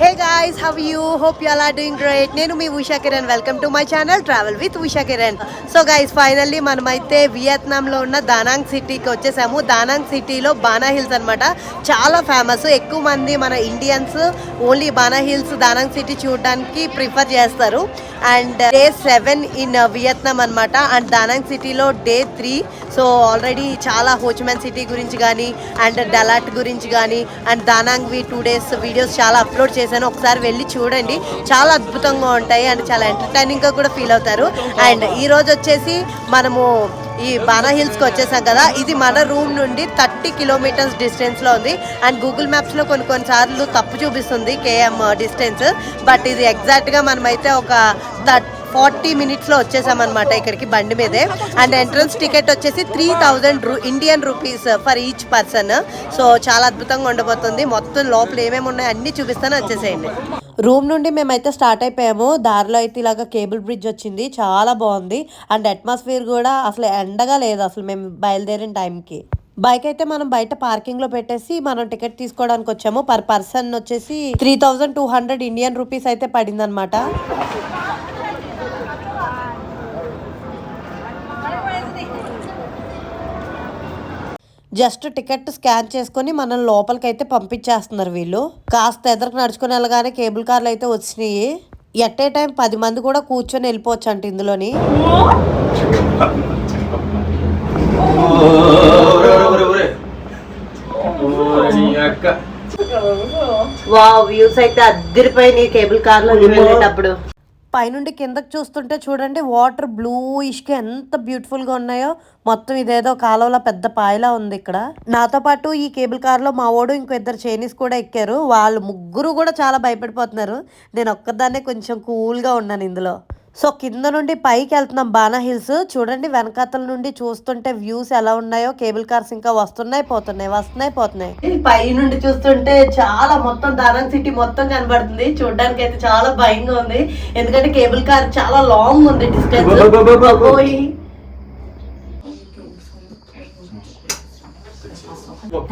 Hey guys how you hope you are doing great నేను మీ Usha Kiran. Welcome to my channel travel with Usha Kiran. So guys finally మనమైతే వియత్నాంలో ఉన్న దానాంగ్ సిటీకి వచ్చేసాము. దానాంగ్ సిటీలో బానా hills అన్నమాట. చాలా ఫేమస్ ఎక్కువ మంది మన Indians only Ba Na Hills Da Nang city చూడడానికి ప్రిఫర్ చేస్తారు. And day seven in Vietnam అన్నమాట. అండ్ దానాంగ్ సిటీలో డే త్రీ సో ఆల్రెడీ చాలా హోచ్మెన్ సిటీ గురించి కానీ అండ్ డలాట్ గురించి కానీ అండ్ దానాంగ్వి టూ డేస్ వీడియోస్ చాలా అప్లోడ్ చేశాను. ఒకసారి వెళ్ళి చూడండి. చాలా అద్భుతంగా ఉంటాయి అండ్ చాలా ఎంటర్టైనింగ్గా కూడా ఫీల్ అవుతారు. అండ్ ఈరోజు వచ్చేసి మనము ఈ బానా హిల్స్కి వచ్చేసాం కదా. ఇది మన రూమ్ నుండి థర్టీ కిలోమీటర్స్ డిస్టెన్స్లో ఉంది. అండ్ గూగుల్ మ్యాప్స్లో కొన్ని కొన్నిసార్లు తప్పు చూపిస్తుంది కేఎం డిస్టెన్స్ బట్ ఇది ఎగ్జాక్ట్గా మనమైతే ఒక థర్టీ ఫార్టీ మినిట్స్లో వచ్చేసామన్నమాట ఇక్కడికి బండి మీదే. అండ్ ఎంట్రన్స్ టికెట్ వచ్చేసి త్రీ థౌజండ్ రూ Indian rupees for each person so చాలా అద్భుతంగా ఉండబోతుంది. మొత్తం లోపల ఏమేమి ఉన్నాయో అన్నీ చూపిస్తాను వచ్చేసేయండి. రూమ్ నుండి మేమైతే స్టార్ట్ అయిపోయాము. దారిలో అయితే ఇలాగ కేబుల్ బ్రిడ్జ్ వచ్చింది. చాలా బాగుంది. అండ్ అట్మాస్ఫియర్ కూడా అసలు ఎండగా లేదు అసలు మేము బయలుదేరిన టైంకి బైక్ అయితే మనం బయట పార్కింగ్లో పెట్టేసి మనం టికెట్ తీసుకోవడానికి వచ్చాము. పర్ పర్సన్ వచ్చేసి three thousand two hundred Indian rupees అయితే పడింది జస్ట్ టికెట్ స్కాన్ చేసుకొని మనం లోపలికి అయితే పంపించేస్తున్నారు వీళ్ళు. కాస్త ఎదురుకు నడుచుకుని వెళ్ళగానే కేబుల్ కార్లు అయితే వచ్చినాయి. ఎట్ ఏ టైం పది మంది కూడా కూర్చొని వెళ్ళిపోవచ్చు అంట ఇందులోని. వావ్ వ్యూస్ అయితే అద్దరిపోయినాయి కేబుల్ కార్లో వెళ్ళేటప్పుడు. పైనుండి కిందకి చూస్తుంటే చూడండి వాటర్ బ్లూయిష్ ఎంత బ్యూటిఫుల్గా ఉన్నాయో. మొత్తం ఇదేదో కాలువలో పెద్ద పాయలా ఉంది ఇక్కడ. నాతో పాటు ఈ కేబుల్ కార్లో మా వాడు ఇంకో ఇద్దరు చైనీస్ కూడా ఎక్కారు. వాళ్ళు ముగ్గురు కూడా చాలా భయపడిపోతున్నారు. నేను ఒక్కదాన్నే కొంచెం కూల్గా ఉన్నాను ఇందులో. సో కింద నుండి పైకి వెళ్తున్నాం బానా హిల్స్. చూడండి వెనకాతల నుండి చూస్తుంటే వ్యూస్ ఎలా ఉన్నాయో. కేబుల్ కార్స్ ఇంకా వస్తున్నాయి పోతున్నాయి వస్తున్నాయి పోతున్నాయి. పై నుండి చూస్తుంటే చాలా మొత్తం దానం సిటీ మొత్తం కనబడుతుంది. చూడడానికి అయితే చాలా భయంగా ఉంది. ఎందుకంటే కేబుల్ కార్ చాలా లాంగ్ ఉంది డిస్టెన్స్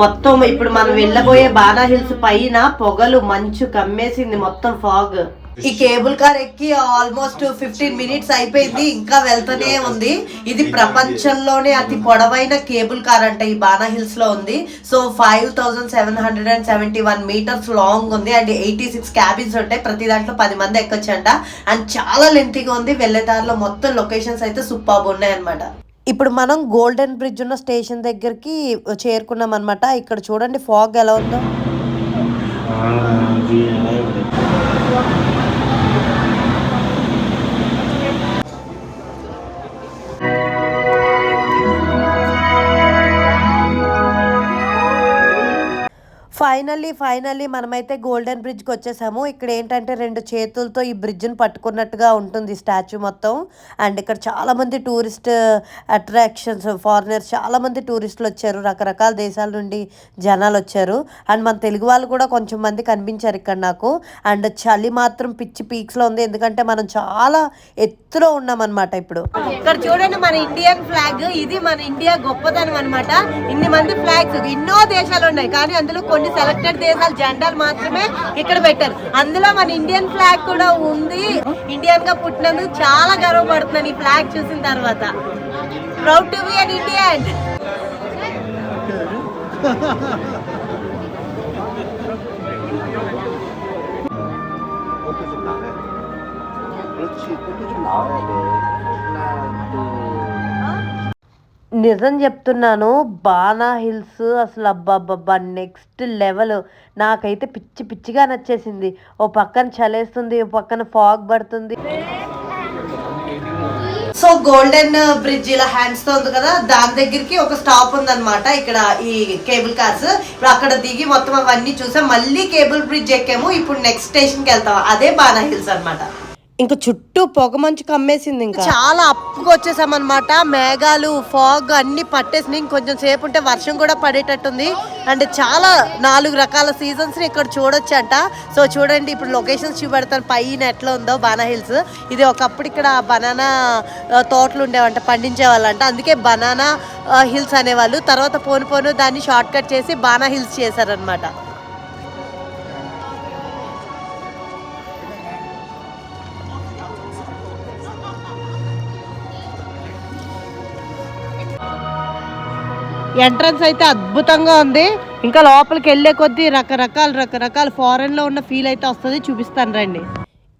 మొత్తం ఇప్పుడు మనం వెళ్ళబోయే బానా హిల్స్ పైన పొగలు మంచు కమ్మేసింది మొత్తం ఫాగ్. ఈ కేబుల్ కార్ ఎక్కి ఆల్మోస్ట్ ఫిఫ్టీన్ మినిట్స్ అయిపోయింది ఇంకా వెళ్తూనే ఉంది. ఇది ప్రపంచంలోనే అతి పొడవైన కేబుల్ కార్ అంట ఈ బానా హిల్స్లో ఉంది. So five thousand seven hundred and seventy one metres long ఉంది. అండ్ ఎయిటీ సిక్స్ క్యాబిన్స్ ఉంటాయి. ప్రతి దాంట్లో పది మంది ఎక్కొచ్చంట. అండ్ చాలా లెంతీగా ఉంది. వెళ్ళే దారిలో మొత్తం లొకేషన్స్ అయితే సూపర్ ఉన్నాయి అనమాట ఇప్పుడు మనం గోల్డెన్ బ్రిడ్జ్ ఉన్న స్టేషన్ దగ్గరికి చేరుకున్నాం అనమాట ఇక్కడ చూడండి ఫాగ్ ఎలా ఉందో? ఫైనల్లీ ఫైనల్లీ మనమైతే గోల్డెన్ బ్రిడ్జ్కి వచ్చేసాము. ఇక్కడ ఏంటంటే రెండు చేతులతో ఈ బ్రిడ్జ్ని పట్టుకున్నట్టుగా ఉంటుంది స్టాచ్యూ మొత్తం. అండ్ ఇక్కడ చాలా మంది టూరిస్ట్ అట్రాక్షన్స్ ఫారినర్స్ చాలా మంది టూరిస్టులు వచ్చారు. రకరకాల దేశాల నుండి జనాలు వచ్చారు. అండ్ మన తెలుగు వాళ్ళు కూడా కొంచెం మంది కనిపించారు ఇక్కడ నాకు. అండ్ చలి మాత్రం పిచ్చి పీక్స్లో ఉంది. ఎందుకంటే మనం చాలా ఎత్తులో ఉన్నాం అనమాట ఇప్పుడు. ఇక్కడ చూడండి మన ఇండియన్ ఫ్లాగ్ ఇది మన ఇండియా గొప్పదనం అనమాట ఇన్ని మంది ఫ్లాగ్స్ ఎన్నో దేశాలు ఉన్నాయి. కానీ అందులో కొన్ని సెలెక్టెడ్ దేశాల జెండాలు మాత్రమే ఇక్కడ పెట్టారు అందులో మన ఇండియన్ ఫ్లాగ్ కూడా ఉంది ఇండియన్ గా పుట్టినందుకు చాలా గర్వపడుతున్నాను ఈ ఫ్లాగ్ చూసిన తర్వాత proud to be an Indian 꽃도 좀 나네. 그렇지, 꽃도 좀 나와야 돼. 하나, 둘. నిజం చెప్తున్నాను బానా హిల్స్ అసలు అబ్బాబ్బా నెక్స్ట్ లెవెల్ నాకైతే పిచ్చి పిచ్చిగా నచ్చేసింది. ఓ పక్కన చలేస్తుంది ఓ పక్కన ఫాగ్ పడుతుంది. సో గోల్డెన్ బ్రిడ్జ్ ఇలా హ్యాండ్స్తో ఉంది కదా దాని దగ్గరికి ఒక స్టాప్ ఉందన్నమాట ఇక్కడ ఈ కేబుల్ కార్స్ ఇప్పుడు అక్కడ దిగి మొత్తం అవన్నీ చూసాం. మళ్ళీ కేబుల్ బ్రిడ్జ్ ఎక్కాము ఇప్పుడు నెక్స్ట్ స్టేషన్కి వెళ్తాం. అదే బానా హిల్స్ అన్నమాట. ఇంకా చుట్టూ పొగ మంచు కమ్మేసింది ఇంకా. చాలా అప్పుగా వచ్చేసామన్నమాట. మేఘాలు ఫాగ్ అన్ని పట్టేసి ఇంకొంచెం సేపు ఉంటే వర్షం కూడా పడేటట్టుంది. అండ్ చాలా నాలుగు రకాల సీజన్స్ ఇక్కడ చూడొచ్చు అంట సో చూడండి ఇప్పుడు లొకేషన్స్ చూపెడతాను. పైన ఎట్లా ఉందో బానా హిల్స్. ఇది ఒకప్పుడు ఇక్కడ బనానా తోటలు ఉండేవంట పండించే వాళ్ళంట అందుకే బనానా హిల్స్ అనేవాళ్ళు. తర్వాత పోను పోను దాన్ని షార్ట్ కట్ చేసి బానా హిల్స్ చేశారనమాట ఎంట్రన్స్ అయితే అద్భుతంగా ఉంది. ఇంకా లోపలికి వెళ్ళే కొద్దీ రకరకాల రకరకాల ఫారెన్లో ఉన్న ఫీల్ అయితే వస్తుంది. చూపిస్తాను రండి.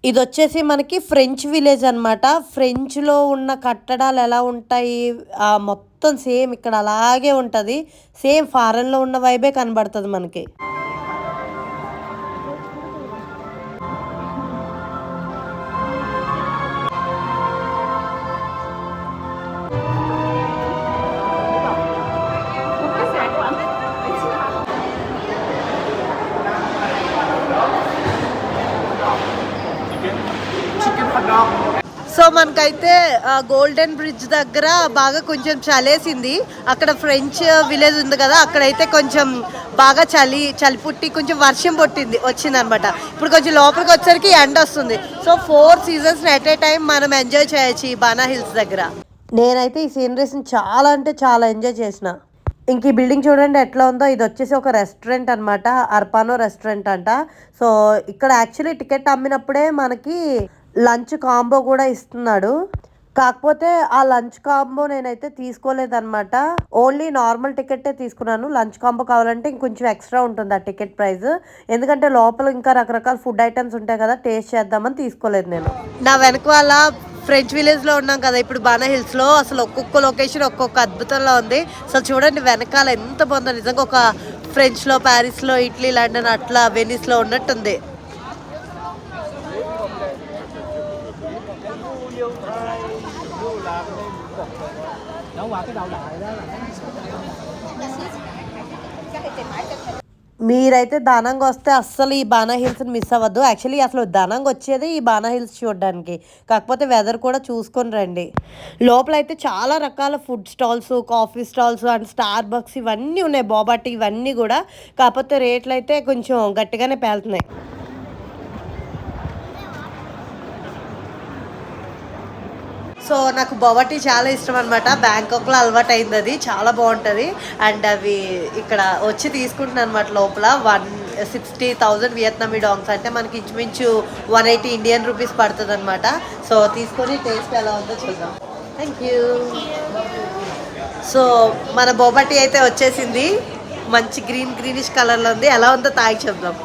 ఇది వచ్చేసి మనకి ఫ్రెంచ్ విలేజ్ అనమాట ఫ్రెంచ్లో ఉన్న కట్టడాలు ఎలా ఉంటాయి? ఆ మొత్తం సేమ్ ఇక్కడ అలాగే ఉంటది. సేమ్ ఫారెన్లో ఉన్న వైబే కనబడుతుంది మనకి. గోల్డెన్ బ్రిడ్జ్ దగ్గర బాగా కొంచెం చలేసింది. అక్కడ ఫ్రెంచ్ విలేజ్ ఉంది కదా అక్కడైతే కొంచెం బాగా చలి చలి పుట్టి కొంచెం వర్షం పుట్టింది వచ్చింది అనమాట ఇప్పుడు కొంచెం లోపలికి వచ్చరికి ఎండ వస్తుంది. So four seasons at a time మనం ఎంజాయ్ చేయొచ్చు ఈ బానా హిల్స్ దగ్గర. నేనైతే ఈ సీనరీస్ని చాలా అంటే చాలా ఎంజాయ్ చేసిన. ఇంక ఈ బిల్డింగ్ చూడండి ఎట్లా ఉందో. ఇది వచ్చేసి ఒక రెస్టారెంట్ అన్నమాట. అర్పానో రెస్టారెంట్ అంట. సో ఇక్కడ యాక్చువల్లీ టికెట్ అమ్మినప్పుడే మనకి లంచ్ కాంబో కూడా ఇస్తున్నాడు. కాకపోతే ఆ లంచ్ కాంబో నేనైతే తీసుకోలేదన్నమాట. ఓన్లీ నార్మల్ టికెటే తీసుకున్నాను. లంచ్ కాంబో కావాలంటే ఇంకొంచెం ఎక్స్ట్రా ఉంటుంది ఆ టికెట్ ప్రైస్ ఎందుకంటే లోపల ఇంకా రకరకాల ఫుడ్ ఐటమ్స్ ఉంటాయి కదా టేస్ట్ చేద్దామని తీసుకోలేదు నేను. నా వెనక వాళ్ళ ఫ్రెంచ్ విలేజ్లో ఉన్నాం కదా ఇప్పుడు బానా హిల్స్లో అసలు ఒక్కొక్క లొకేషన్ ఒక్కొక్క అద్భుతంలో ఉంది. అసలు చూడండి వెనకాల ఎంత బాగుందో. నిజంగా ఒక ఫ్రెంచ్లో ప్యారిస్లో ఇటలీ లండన్ అట్లా వెనిస్లో ఉన్నట్టుంది. మీరైతే దానంగా వస్తే అస్సలు ఈ బాణా హిల్స్ని మిస్ అవ్వద్దు. యాక్చువల్లీ అసలు దానంగా వచ్చేది ఈ బాణా హిల్స్ చూడడానికి. కాకపోతే వెదర్ కూడా చూసుకొని రండి. లోపల అయితే చాలా రకాల food stalls coffee stalls and Starbucks ఇవన్నీ ఉన్నాయి. బాబాటి ఇవన్నీ కూడా. కాకపోతే రేట్లు అయితే కొంచెం గట్టిగానే పేలుతున్నాయి. సో నాకు బొబటి చాలా ఇష్టం అనమాట బ్యాంకాక్లో అలవాటు అయింది అది చాలా బాగుంటుంది. అండ్ అవి ఇక్కడ వచ్చి తీసుకుంటున్నాను అనమాట లోపల. One sixty thousand Vietnamese dongs. అంటే మనకి ఇంచుమించు వన్ ఎయిటీ ఇండియన్ రూపీస్ పడుతుంది అనమాట సో తీసుకొని టేస్ట్ ఎలా ఉందో చూద్దాం. థ్యాంక్ యూ సో మన బొబటి అయితే వచ్చేసింది. మంచి గ్రీన్ గ్రీనిష్ కలర్లో ఉంది. ఎలా ఉందో తాగి చెప్దాం.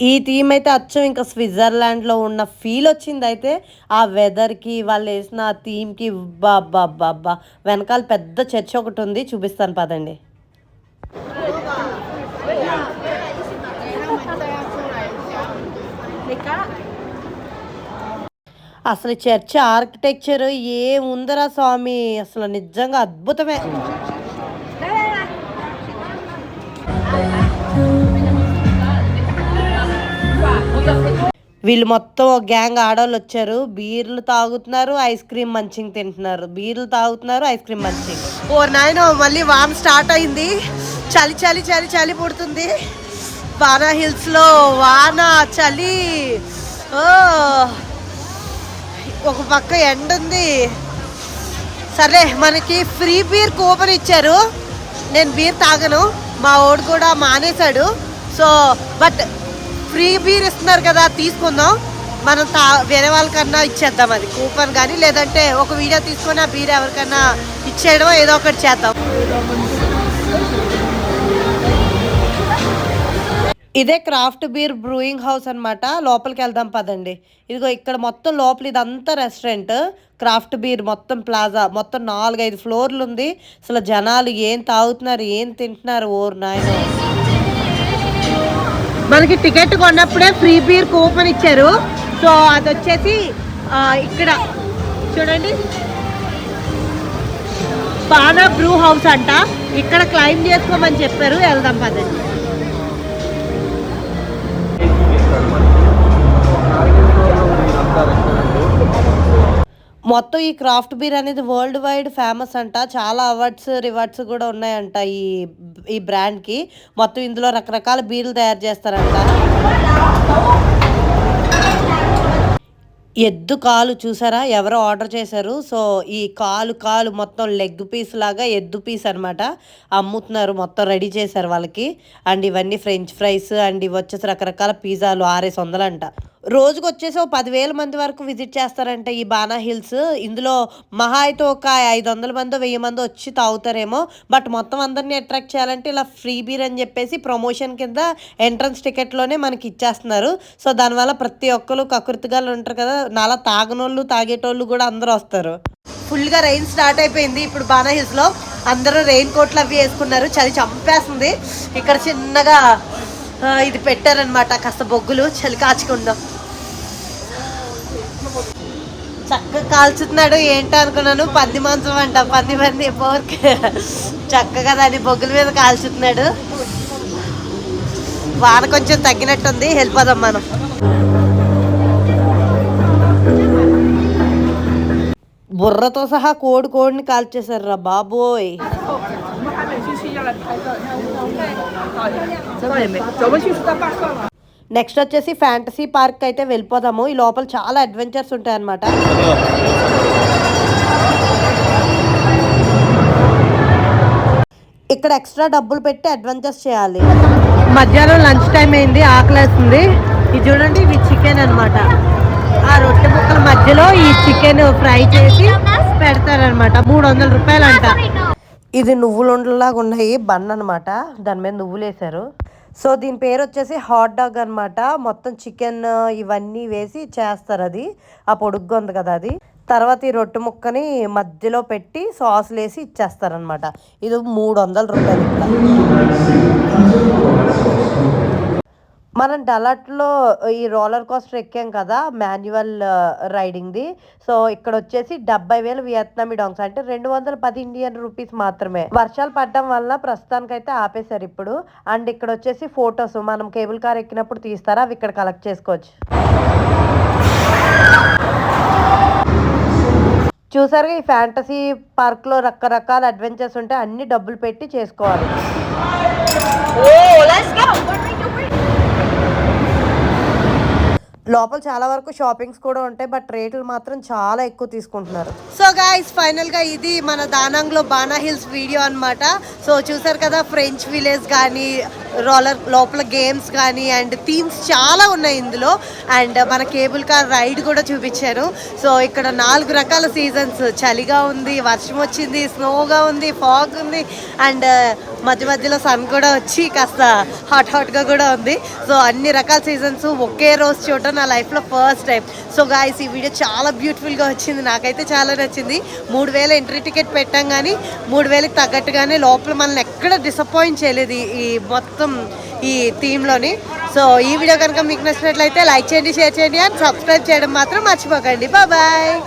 ఈ థీమ్ అయితే అచ్చం ఇంకా స్విట్జర్లాండ్లో ఉన్న ఫీల్ వచ్చింది అయితే. ఆ వెదర్కి వాళ్ళు వేసిన ఆ థీమ్కి బాబా బాబ్బా వెనకాల పెద్ద చర్చ్ ఒకటి ఉంది చూపిస్తాను పదండి. అసలు చర్చ్ ఆర్కిటెక్చర్ ఏముందరా స్వామి? అసలు నిజంగా అద్భుతమే. వీళ్ళు మొత్తం ఒక గ్యాంగ్ ఆడవాళ్ళు వచ్చారు. బీర్లు తాగుతున్నారు ఐస్ క్రీమ్ మంచింగ్ తింటున్నారు. బీర్లు తాగుతున్నారు ఐస్ క్రీమ్ మంచింగ్. ఓ నాయన మళ్ళీ వాన స్టార్ట్ అయింది. చలి చలి చలి చలి పుడుతుంది. వానా హిల్స్లో వాన చలి. ఓ ఒక పక్క ఎండ ఉంది. సరే మనకి ఫ్రీ బీర్ కూపన్ ఇచ్చారు. నేను బీర్ తాగను. మా వాడు కూడా మానేశాడు. సో బట్ ఫ్రీ బీర్ ఇస్తున్నారు కదా తీసుకుందాం. మనం తా వేరే వాళ్ళకన్నా ఇచ్చేద్దాం అది కూపన్ కానీ లేదంటే ఒక వీడియో తీసుకొని ఆ బీర్ ఎవరికన్నా ఇచ్చేయడం ఏదో ఒకటి చేద్దాం. ఇదే క్రాఫ్ట్ బీర్ బ్రూయింగ్ హౌస్ అన్నమాట. లోపలికి వెళ్దాం పదండి. ఇదిగో ఇక్కడ మొత్తం లోపల ఇదంతా రెస్టారెంట్ క్రాఫ్ట్ బీర్ మొత్తం ప్లాజా మొత్తం నాలుగైదు ఫ్లోర్లు ఉంది. అసలు జనాలు ఏం తాగుతున్నారు ఏం తింటున్నారు ఓరు నాయన. మనకి టికెట్ కొన్నప్పుడే ఫ్రీ బీర్ కూపన్ ఇచ్చారు. సో అది వచ్చేసి ఇక్కడ చూడండి. బానా బ్రూ హౌస్ అంట. ఇక్కడ క్లైమ్ చేసుకోమని చెప్పారు. వెళ్దాం పదండి. మొత్తం ఈ క్రాఫ్ట్ బీర్ అనేది వరల్డ్ వైడ్ ఫేమస్ అంట. చాలా అవార్డ్స్ రివార్డ్స్ కూడా ఉన్నాయంట ఈ ఈ బ్రాండ్కి మొత్తం ఇందులో రకరకాల బీర్లు తయారు చేస్తారంట. ఎద్దు కాలు చూసారా? ఎవరో ఆర్డర్ చేశారు. సో ఈ కాలు కాలు మొత్తం లెగ్ పీస్ లాగా ఎద్దు పీస్ అన్నమాట. అమ్ముతున్నారు మొత్తం రెడీ చేశారు వాళ్ళకి. అండ్ ఇవన్నీ ఫ్రెంచ్ ఫ్రైస్ అండ్ ఇవి వచ్చేసి రకరకాల పిజ్జాలు ఆరేసి వందలంట. రోజుకు వచ్చేసి ఒక పదివేల మంది వరకు విజిట్ చేస్తారంట ఈ బానా హిల్స్. ఇందులో మహా అయితే ఒక ఐదు వందల మంది వెయ్యి మంది వచ్చి తాగుతారేమో. బట్ మొత్తం అందరినీ అట్రాక్ట్ చేయాలంటే ఇలా ఫ్రీ బీర్ అని చెప్పేసి ప్రమోషన్ కింద ఎంట్రన్స్ టికెట్లోనే మనకి ఇచ్చేస్తున్నారు. సో దానివల్ల ప్రతి ఒక్కరు కకృతిగాలు ఉంటారు కదా. నాలా తాగనోళ్ళు తాగేటోళ్ళు కూడా అందరూ వస్తారు. ఫుల్గా రెయిన్ స్టార్ట్ అయిపోయింది ఇప్పుడు బానా హిల్స్లో. అందరూ రెయిన్ కోట్లు అవి వేసుకున్నారు. చలి చంపేస్తుంది. ఇక్కడ చిన్నగా ఇది పెట్టారనమాట కాస్త బొగ్గులు చలి కాచుకుందాం. చక్కగా కాల్చుతున్నాడు. ఏంటో అనుకున్నాను. పంది మాంసం అంట. పంది పంది పోర్క్. చక్కగా దాని బొగ్గుల మీద కాల్చుతున్నాడు. వాన కొంచెం తగ్గినట్టుంది. వెళ్ళిపోదాం మనం. బుర్రతో సహా కోడి కోడిని కాల్చేశారు రా బాబోయ్. నెక్స్ట్ వచ్చేసి ఫ్యాంటసీ పార్క్ అయితే వెళ్ళిపోదాము. ఈ లోపల చాలా అడ్వెంచర్స్ ఉంటాయి అన్నమాట ఇక్కడ ఎక్స్ట్రా డబ్బులు పెట్టి అడ్వెంచర్స్ చేయాలి. మధ్యాహ్నం లంచ్ టైం అయింది ఆకలేస్తుంది. ఇది చూడండి ఇవి చికెన్ అనమాట ఆ రొట్టె ముక్కల మధ్యలో ఈ చికెన్ ఫ్రై చేసి పెడతారనమాట మూడు వందల రూపాయలు అంట ఇది నువ్వులుండలాగా ఉన్నాయి బన్ అనమాట దాని మీద నువ్వులు వేసారు సో దీని పేరు వచ్చేసి హాట్ డాగ్ అనమాట మొత్తం చికెన్ ఇవన్నీ వేసి చేస్తారు అది. ఆ పొడుగ్గా ఉంది కదా అది. తర్వాత ఈ రొట్టె ముక్కని మధ్యలో పెట్టి సాసులు వేసి ఇచ్చేస్తారనమాట ఇది మూడు వందల రూపాయలు ఇక్కడ. మనం డలట్లో ఈ రోలర్ కోస్టర్ ఎక్కాం కదా మాన్యువల్ రైడింగ్ది. సో ఇక్కడ వచ్చేసి డెబ్బై వేలు వియత్నామీ డాంగ్స్. అంటే రెండు వందల పది ఇండియన్ రూపీస్ మాత్రమే. వర్షాలు పడడం వల్ల ప్రస్తుతానికైతే ఆపేశారు ఇప్పుడు. అండ్ ఇక్కడ వచ్చేసి ఫొటోస్. మనం కేబుల్ కార్ ఎక్కినప్పుడు తీస్తారా? అవి ఇక్కడ కలెక్ట్ చేసుకోవచ్చు. చూసారుగా ఈ ఫ్యాంటసీ పార్క్లో రకరకాల అడ్వెంచర్స్ ఉంటాయి అన్ని డబ్బులు పెట్టి చేసుకోవాలి. లోపల చాలా వరకు షాపింగ్స్ కూడా ఉంటాయి బట్ రేట్లు మాత్రం చాలా ఎక్కువ తీసుకుంటున్నారు. సో గాయస్ ఫైనల్గా ఇది మన దానాంగ్లో బానా హిల్స్ వీడియో అన్నమాట. సో చూసారు కదా ఫ్రెంచ్ విలేజ్ కానీ రోలర్ లోపల గేమ్స్ కానీ అండ్ థీమ్స్ చాలా ఉన్నాయి ఇందులో. అండ్ మన కేబుల్ కార్ రైడ్ కూడా చూపించాను సో ఇక్కడ నాలుగు రకాల సీజన్స్ చలిగా ఉంది వర్షం వచ్చింది స్నోగా ఉంది ఫాగ్ ఉంది అండ్ uh, మధ్య మధ్యలో సన్ కూడా వచ్చి కాస్త హాట్ హాట్గా కూడా ఉంది. సో అన్ని రకాల సీజన్స్ ఒకే రోజు చూడటం నా లైఫ్లో ఫస్ట్ టైం. సో గాయస్ ఈ వీడియో చాలా బ్యూటిఫుల్గా వచ్చింది. నాకైతే చాలా నచ్చింది. మూడు వేల ఎంట్రీ టికెట్ పెట్టాం కానీ మూడు వేలకి తగ్గట్టుగానే లోపల మనల్ని ఎక్కడ డిసప్పాయింట్ చేయలేదు ఈ- ఈ మొత్తం ఈ థీమ్లోని సో ఈ వీడియో కనుక మీకు నచ్చినట్లయితే లైక్ చేయండి షేర్ చేయండి అండ్ సబ్స్క్రైబ్ చేయడం మాత్రం మర్చిపోకండి. బాయ్